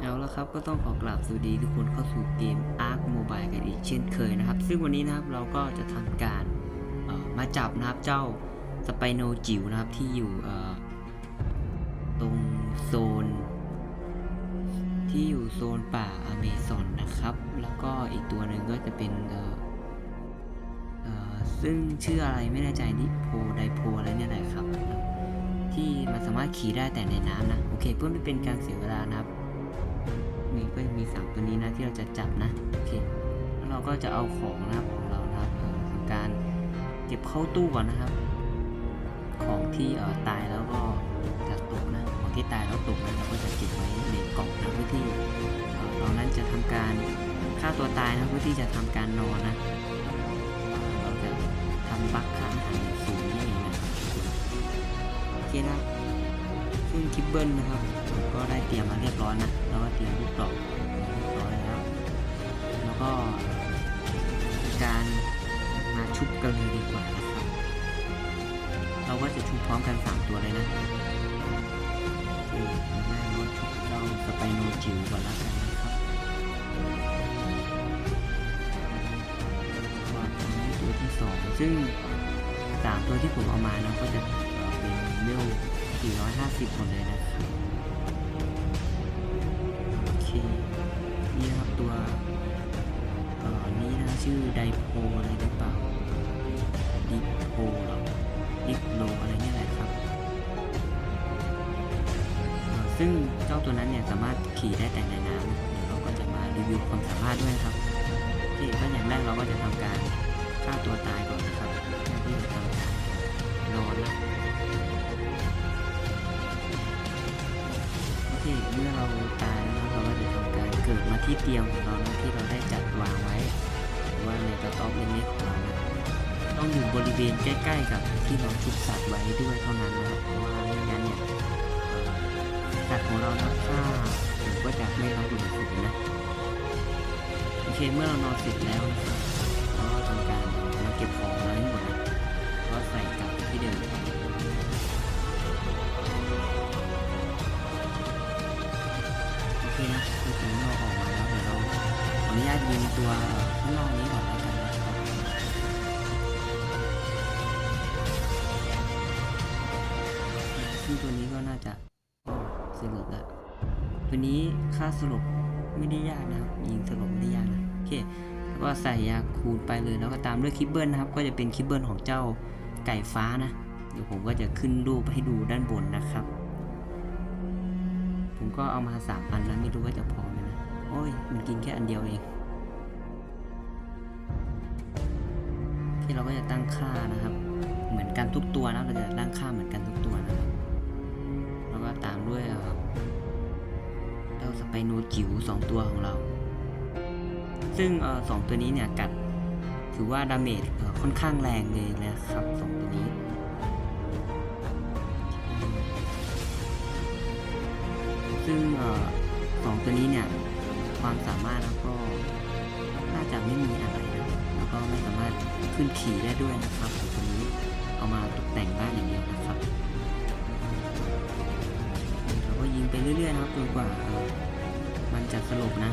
เอาละครับก็ต้องขอกราบสวัสดีทุกคนเข้าสู่เกม Ark Mobile กันอีกเช่นเคยนะครับ ซึ่งวันนี้นะครับเราก็จะทำการมาจับนะครับเจ้าสไปโนจิ๋วนะครับที่อยู่ตรงโซน ที่อยู่โซนป่าอเมซอนนะครับ แล้วก็อีกตัวหนึ่งก็จะเป็นเออซึ่งชื่ออะไรไม่แน่ใจนี่โพไดโพอะไรเนี่ยแหละครับ ที่มันสามารถขี่ได้แต่ในน้ำนะ โอเค เพื่อไม่เป็นการเสียเวลานะครับ นี่ก็จะมีสามตัวนี้นะที่เราจะจับนะโอเคแล้วเราก็จะเอาของนะครับของเรานะครับเอ่อทำการเก็บเข้าตู้ก่อนนะครับ ของที่เอ่อตายแล้วก็จะตกนะของที่ตายแล้วตกนะเราก็จะเก็บไว้ในกล่องนะเพื่อที่เอ่อเรานั้นจะทำการฆ่าตัวตายนะเพื่อที่จะทำการนอนนะเราจะทำบัคค่าอาหารสูงนี่เองนะโอเคนะึ่งคิปเบิลนะครับ ก็ได้เตรียมมาเรียบร้อยนะแล้วก็เตรียมลูกดอกเรียบร้อยแล้ว แล้วก็การมาชุบกันเลยดีกว่านะครับ เราก็จะชุบพร้อมกัน 3 ตัวเลยนะคือแม่เราชุบเจ้าสไปโนจิ๋วก่อนล้วกันนะครับก็อันนี้ตัวที่ 2 ซึ่ง 3 ตัวที่ผมเอามานะก็จะเอ่อเป็นเมล 450หมดเลยนะครับโอเคนี่ครับตัวเอ่อนี้นะชื่อไดโพอะไรหรือเปล่าดิโพหรอดิโลอะไรเนี่ยแหละครับ ซึ่งเจ้าตัวนั้นเนี่ยสามารถขี่ได้แต่ในน้ำเดี๋ยวเราก็จะมารีวิวความสามารถด้วยครับโอเคก็อย่างแรกเราก็จะทำการฆ่าตัวตายก่อนนะครับเพื่อที่จะทำการนอนนะ โอเคเมื่อเราตายแล้วเราก็จะทำการเกิดมาที่เตียงของเรานะที่เราได้จัดวางไว้ว่าในกระต๊อบเล็กๆของเรานะต้องอยู่บริเวณใกล้ ๆ กับที่เราชุบสัตว์ไว้ด้วยเท่านั้นนะครับเพราะว่าไม่งั้นเนี่ยสัตว์ของเรานะถ้าผมก็จะไม่รับอยู่สูงนะโอเคเมื่อเรานอนเสร็จแล้วนะครับเราก็ทำการมาเก็บของเราให้หมดนะก็ใส่กลับที่เดิม เคนะคือผมเราออกมาแล้วเดี๋ยวเราขออนุญาตยิงตัวข้างนอกนี้ก่อนแล้วกันนะครับซึ่งตัวนี้ก็น่าจะอ๋อสลบแล้วตัวนี้ค่าสลบไม่ได้ยากนะครับยิงสลบไม่ได้ยากนะโอเคแล้วก็ใส่ยาคูณไปเลยแล้วก็ตามด้วยคิปเบิลนะครับ ก็จะเป็นคิปเบิลของเจ้าไก่ฟ้านะเดี๋ยวผมก็จะขึ้นรูปให้ดูด้านบนนะครับ ผมก็เอามาสามอันแล้วไม่รู้ว่าจะพอไหมนะ โอ้ย มันกินแค่อันเดียวเอง ที่เราก็จะตั้งค่านะครับ เหมือนกันทุกตัวนะเราจะตั้งค่าเหมือนกันทุกตัวนะครับแล้วก็ตามด้วยเอ่อเจ้าสไปโนจิ๋วสองตัวของเรา ซึ่งสองตัวนี้เนี่ยกัด ถือว่าดาเมจค่อนข้างแรงเลยนะครับสองตัวนี้ ซึ่งสองตัวนี้เนี่ยความสามารถแล้วก็น่าจะไม่มีอะไรนะแล้วก็ไม่สามารถขึ้นขี่ได้ด้วยนะครับของตัวนี้เอามาตกแต่งบ้านอย่างเดียวนะครับเราก็ยิงไปเรื่อยๆนะครับจนกว่ามันจะสลบนะ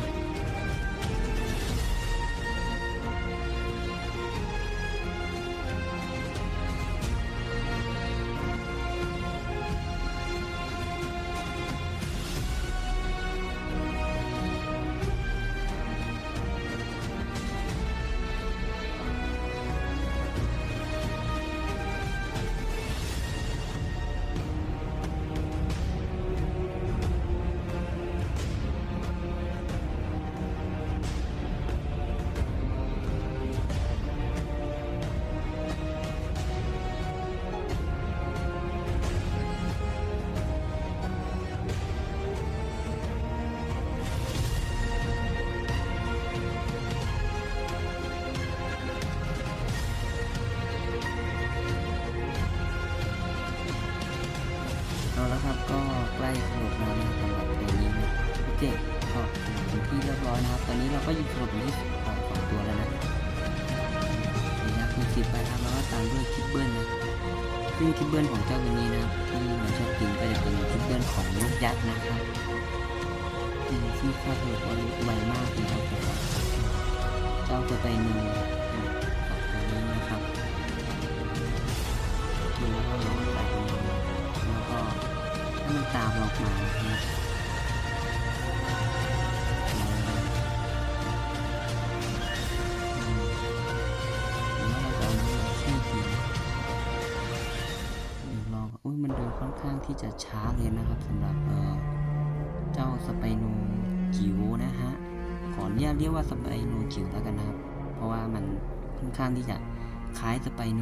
ซึ่งคิปเบิลของเจ้าตัวนี้นะครับที่มันชอบกินก็จะเป็นคิปเบิลของลูกยักษ์นะครับอืมซึ่งค่าหัวก็ไวมากเลยครับเจ้าจะไปนูอะสองตัวนี้นะครับดูแล้วก็เราก็ใส่ตรงนี้แล้วก็ถ้ามันตามเรามานะครับ ข้างที่จะช้าเลยนะครับสำหรับเเจ้าสไปโนจิ๋วนะฮะขออนุญาตเรียกว่าสไปโนจิ๋วแล้วกันนะครับ เพราะว่ามันค่อนข้างที่จะคล้ายสไปโน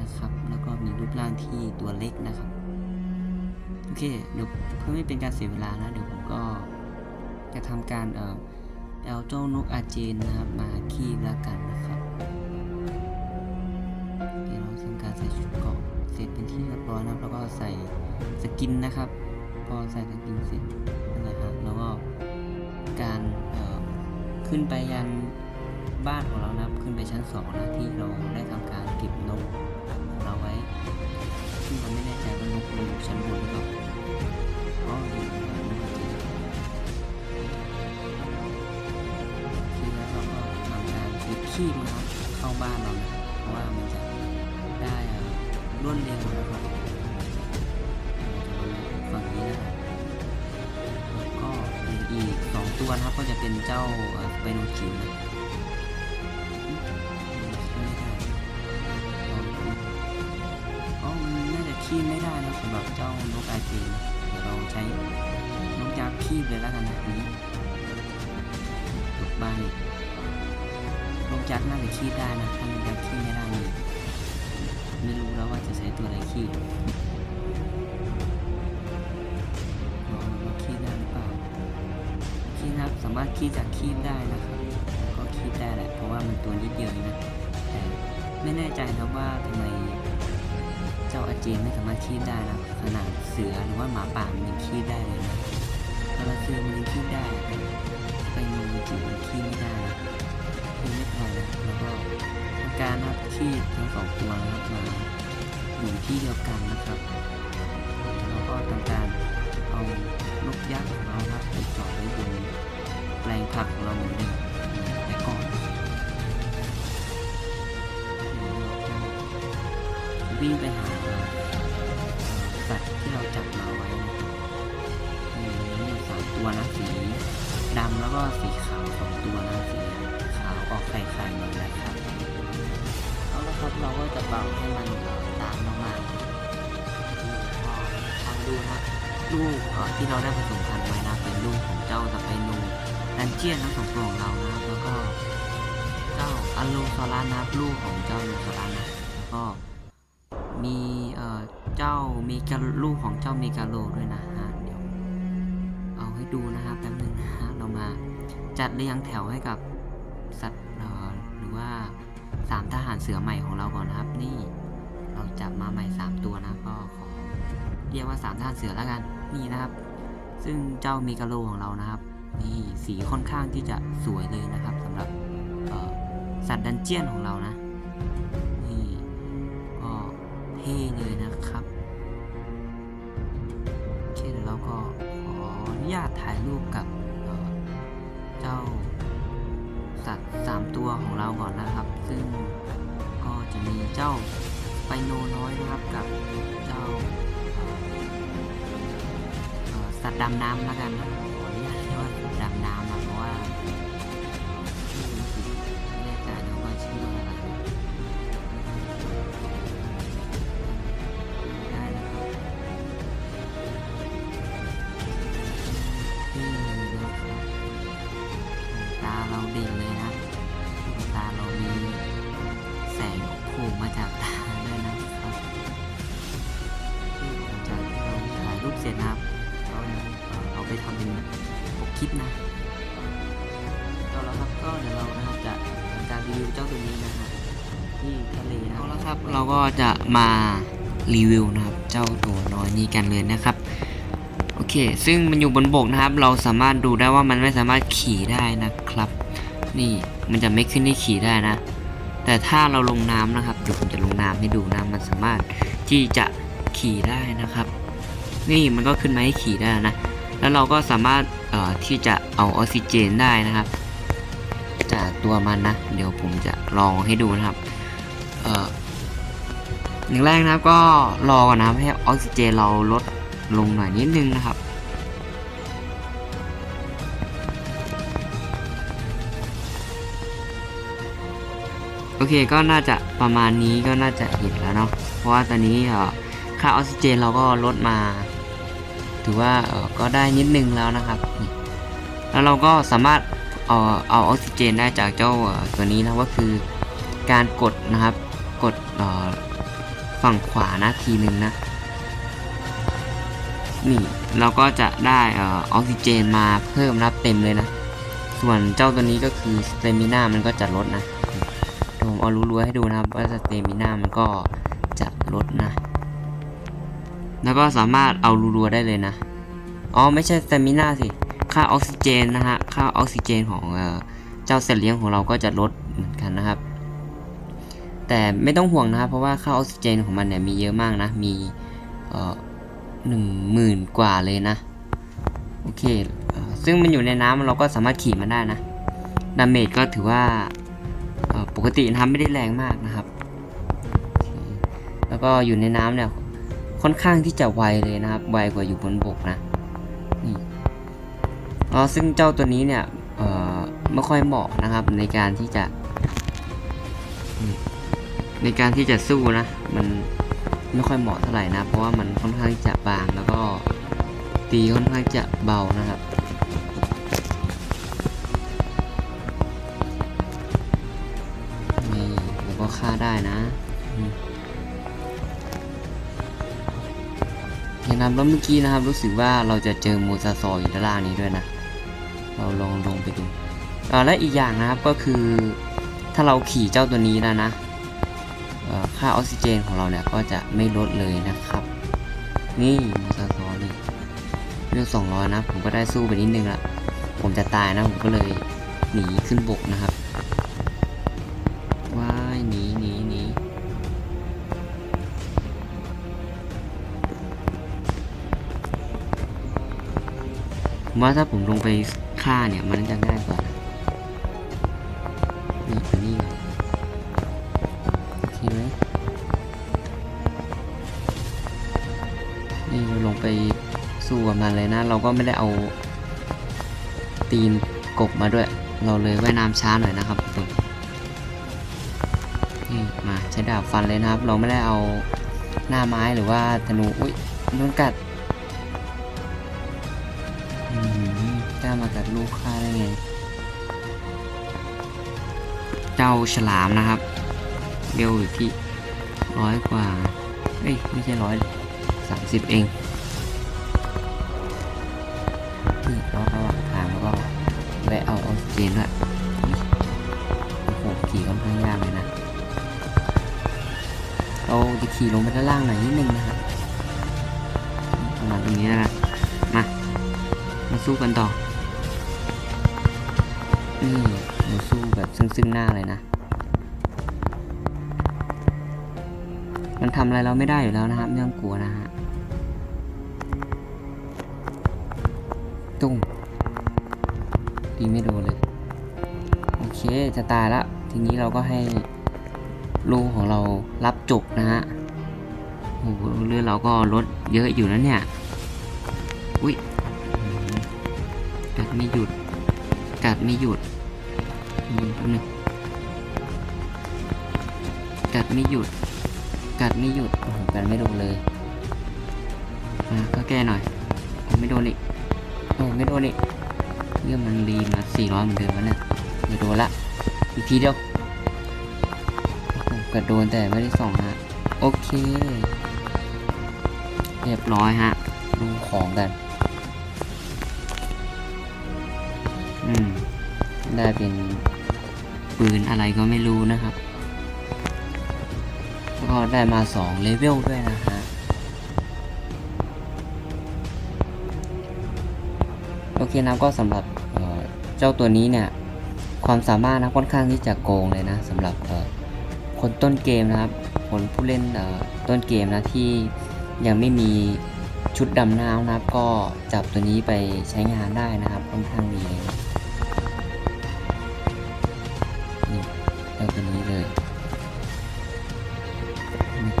นะครับ แล้วก็มีรูปร่างที่ตัวเล็กนะครับโอเคเดี๋ยวเพื่อไม่เป็นการเสียเวลานะเดี๋ยวผมก็จะทำการเอ่อเอาเจ้านกอาเจนนะครับมาคีบแล้วกันนะครับเดี๋ยวเราทำการใส่ชุดเกาะ สร็จเป็นที่เรียบร้อยนะครับ แล้วก็ใส่สกินนะครับ พอใส่สกินเสร็จนะครับ แล้วก็การขึ้นไปยังบ้านของเรานะครับ ขึ้นไปชั้นสองนะที่เราได้ทำการเก็บนกของเราไว้ซึ่งเราไม่แน่ใจว่านกมันอยู่ชั้นบนหรือเปล่าอ๋ออยู่ชั้นบนจริงคือแล้วเราก็ทำการซื้อขี้นะครับเข้าบ้านเรานะเพราะว่ามันจะ วดเร็วนะครับฝั่งนี้นะครับแล้วก็อีกสองตัวนะครับก็จะเป็นเจ้าไปโนจิวนะไม่ได้ลองดูอ๋อมันน่าจะคีบไม่ได้นะสำหรับเจ้านกอาเจนเดี๋ยวเราใช้นกยักษ์คีบเลยแล้วกันนะนี้ตกบ้านอีกนกยักษ์น่าจะคีบได้นะถ้านกยักษ์คีบไม่ได้นี่ ไม่รู้แล้วว่าจะใช้ตัวอะไรขี้ลองดูว่าขี้ได้หรือเปล่าขี้นะครับสามารถขี้จากขี้ได้นะครับ ก็ขี้ได้แหละเพราะว่ามันตัวนิดเดียวนะแต่ไม่แน่ใจนะว่าทำไมเจ้าอาเจนไม่สามารถขี้ได้นะขนาดเสือหรือว่าหมาป่ามันยังขี้ได้เลยนะแต่ละเสือมันยังขี้ได้ไปงูจิ๋วมันขี้ไม่ได้ นะขี้ไม่พอนะแล้วก็ทำการนับขี้ทั้งสองตัวนะครับมาอยู่ที่เดียวกันนะครับแล้วก็ทำการ ลูกที่เราได้ผสมพันธุ์ไว้นะเป็นลูกของเจ้าสไปนูดันเจียนทั้งสองตัวของเรานะครับแล้วก็เจ้าอัลโลซอรัสนะครับลูกของเจ้าลูซอรัสนะแล้วก็มีเอ่อเจ้าเมกาลูกของเจ้าเมกาโลด้วยนะฮะเดี๋ยวเอาให้ดูนะครับแป๊บนึงนะฮะเรามาจัดเรียงแถวให้กับสัตว์หรือว่าสามทหารเสือใหม่ของเราก่อนนะครับ นี่เราจับมาใหม่สามตัวนะก็ขอ เรียกว่าสามทหารเสือแล้วกันนี่นะครับ ซึ่งเจ้ามีกาโลของเรานะครับนี่สีค่อนข้างที่จะสวยเลยนะครับสำหรับสัตว์ดันเจียนของเรานะนี่ก็เท่เลยนะครับโอเคเดี๋ยวเราก็ขออนุญาตถ่ายรูปกับเเจ้าสัตว์สามตัวของเราก่อนนะครับ ซึ่งก็จะมีเจ้าไปโนน้อยนะครับกับเจ้า สัตว์ดำน้ำแล้วกันนะขออนุญาตเรียกว่าดำน้ำนะเพราะว่าชื่อมันผิดไม่แน่ใจนะว่าชื่ออะไรได้นะครับที่นะครับตาเราเด่นเลยนะตาเรามีแสงโผล่มาจากตาด้วยนะครับจากที่เราถ่ายรูปเสร็จนะครับ ไปทำเป็นปกคลิปนะเอาละครับก็เดี๋ยวเรานะครับจะทำการรีวิวเจ้าตัวนี้นะฮะที่ทะเลนะเอาละครับเราก็จะมารีวิวนะครับ เจ้าตัวน้อยนี้กันเลยนะครับโอเค ซึ่งมันอยู่บนบกนะครับ เราสามารถดูได้ว่ามันไม่สามารถขี่ได้นะครับ นี่มันจะไม่ขึ้นให้ขี่ได้นะ แต่ถ้าเราลงน้ำนะครับเดี๋ยวผมจะลงน้ำให้ดูนะมันสามารถที่จะขี่ได้นะครับ นี่มันก็ขึ้นมาให้ขี่ได้นะ แล้วเราก็สามารถเอ่อที่จะเอาออกซิเจนได้นะครับ จากตัวมันนะ เดี๋ยวผมจะลองให้ดูนะครับเอ่ออย่างแรกนะครับก็รอก่อนนะครับให้ออกซิเจนเราลดลงหน่อยนิดนึงนะครับโอเคก็น่าจะประมาณนี้ก็น่าจะเห็นแล้วเนาะเพราะว่าตอนนี้ค่าออกซิเจนเราก็ลดมา ถือว่าก็ได้นิดนึงแล้วนะครับแล้วเราก็สามารถเอาเอาออกซิเจนได้จากเจ้าตัวนี้นะก็คือการกดนะครับกดฝั่งขวานะทีหนึ่งนะนี่เราก็จะได้ออกซิเจนมาเพิ่มนับเต็มเลยนะ ส่วนเจ้าตัวนี้ก็คือสเตมิน่ามันก็จะลดนะผมเอารู้ๆให้ดูนะครับว่าสเตมิน่ามันก็จะลดนะ แล้วก็สามารถเอารัวๆได้เลยนะ อ๋อไม่ใช่สเตมิน่าสิ ค่าออกซิเจนนะฮะ ค่าออกซิเจนของเจ้าเซลเลี้ยงของเราก็จะลดเหมือนกันนะครับ แต่ไม่ต้องห่วงนะครับ เพราะว่าค่าออกซิเจนของมันเนี่ยมีเยอะมากนะ มีเอ่อหนึ่งหมื่นกว่าเลยนะ โอเคเออซึ่งมันอยู่ในน้ำเราก็สามารถขี่มันได้นะ ดาเมจก็ถือว่าปกตินะครับไม่ได้แรงมากนะครับ แล้วก็อยู่ในน้ำเนี่ย ค่อนข้างที่จะไวเลยนะครับ ไวกว่าอยู่บนบกนะนี่อ๋อซึ่งเจ้าตัวนี้เนี่ยเอ่อไม่ค่อยเหมาะนะครับในการที่จะ ในการที่จะสู้นะ มันไม่ค่อยเหมาะเท่าไหร่นะ เพราะว่ามันค่อนข้างจะบางแล้วก็ตีค่อนข้างจะเบานะครับนี่ผมก็ฆ่าได้นะ นะครับแล้วเมื่อกี้นะครับ รู้สึกว่าเราจะเจอมูซาซออยู่ด้านล่างนี้ด้วยนะ เราลองลงไปดูและอีกอย่างนะครับก็คือถ้าเราขี่เจ้าตัวนี้แล้วนะค่าออกซิเจนของเราเนี่ยก็จะไม่ลดเลยนะครับ นี่มูซาซอนี่เรื่องสองร้อยนะ ผมก็ได้สู้ไปนิดนึงละผมจะตายนะผมก็เลยหนีขึ้นบกนะครับ ผมว่าถ้าผมลงไปฆ่าเนี่ยมันจะง่ายกว่านะนี่ตัวนี้ก่อนโอเคไหมนี่เราลงไปสู้กับมันเลยนะ เราก็ไม่ได้เอาตีนกบมาด้วย เราเลยว่ายน้ำช้าหน่อยนะครับทุกคนนี่มาใช้ดาบฟันเลยนะครับ เราไม่ได้เอาหน้าไม้หรือว่าธนู อุ้ยโดนกัด ล้ามากัดลูกข้าได้ไง เจ้าฉลามนะครับเร็วอยู่ที่ร้อยกว่า เอ้ย ไม่ใช่ร้อยสามสิบเองนี่เราระหว่างทางแล้วก็แวะเอาออกซิเจนด้วยโอ้โหขี่ค่อนข้างยากเลยนะ เราจะขี่ลงไปด้านล่างหน่อยนิดนึงนะครับประมาณตรงนี้นะมา มาสู้กันต่อ นี่มาสู้แบบซึ่งซึ่งหน้าเลยนะ มันทำอะไรเราไม่ได้อยู่แล้วนะครับไม่ต้องกลัวนะฮะตุ้มตีไม่โดนเลย โอเคจะตายแล้วทีนี้เราก็ให้ลูกของเรารับจบนะฮะโอ้โหเลือดเราก็ลดเยอะอยู่นะเนี่ย อุ้ยกัดไม่หยุด กัดไม่หยุด มแป๊บนึงกัดไม่หยุด กัดไม่หยุดโอ้โหกัดไม่โดนเลยอะก็แก้หน่อยโอ้ไม่โดนอีกโอ้ไม่โดนอีกเรื่องมันรีมา400เหมือนเดิมแล้วเนี่ยไม่โดนละอีกทีเดียวโอ้โหกระโดนแต่ไม่ได้ส่องฮะโอเค เรียบร้อยฮะดูของกัน อืม ได้เป็น ปืนอะไรก็ไม่รู้นะครับ ก็ได้มาสองเลเวลด้วยนะฮะโอเคนะก็สำหรับเเจ้าตัวนี้เนี่ย ความสามารถนะค่อนข้างที่จะโกงเลยนะสำหรับคนต้นเกมนะครับ คนผู้เล่นต้นเกมนะที่ยังไม่มีชุดดำน้ำนะครับ ก็จับตัวนี้ไปใช้งานได้นะครับค่อนข้างดีเลย เจ้าตัวนี้เลยนี่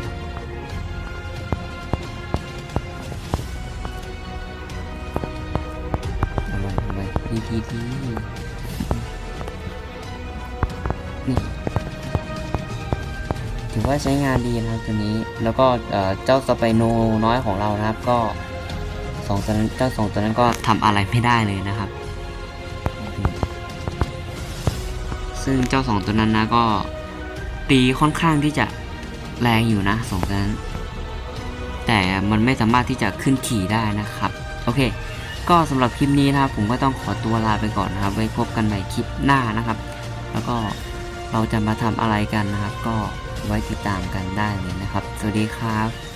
เอาไว้เอาไว้ดีดีดีนี่ถือว่าใช้งานดีนะครับตัวนี้แล้วก็เอ่อเจ้าสไปโนน้อยของเรานะครับ ก็สองตัวนั้นเจ้าสองตัวนั้นก็ทำอะไรไม่ได้เลยนะครับ ซึ่งเจ้าสองตัวนั้นนะก็ตีค่อนข้างที่จะแรงอยู่นะสองตัวนั้น แต่มันไม่สามารถที่จะขึ้นขี่ได้นะครับ โอเค ก็สำหรับคลิปนี้นะครับ ผมก็ต้องขอตัวลาไปก่อนนะครับ ไว้พบกันใหม่คลิปหน้านะครับ แล้วก็เราจะมาทำอะไรกันนะครับ ก็ไว้ติดตามกันได้เลยนะครับ สวัสดีครับ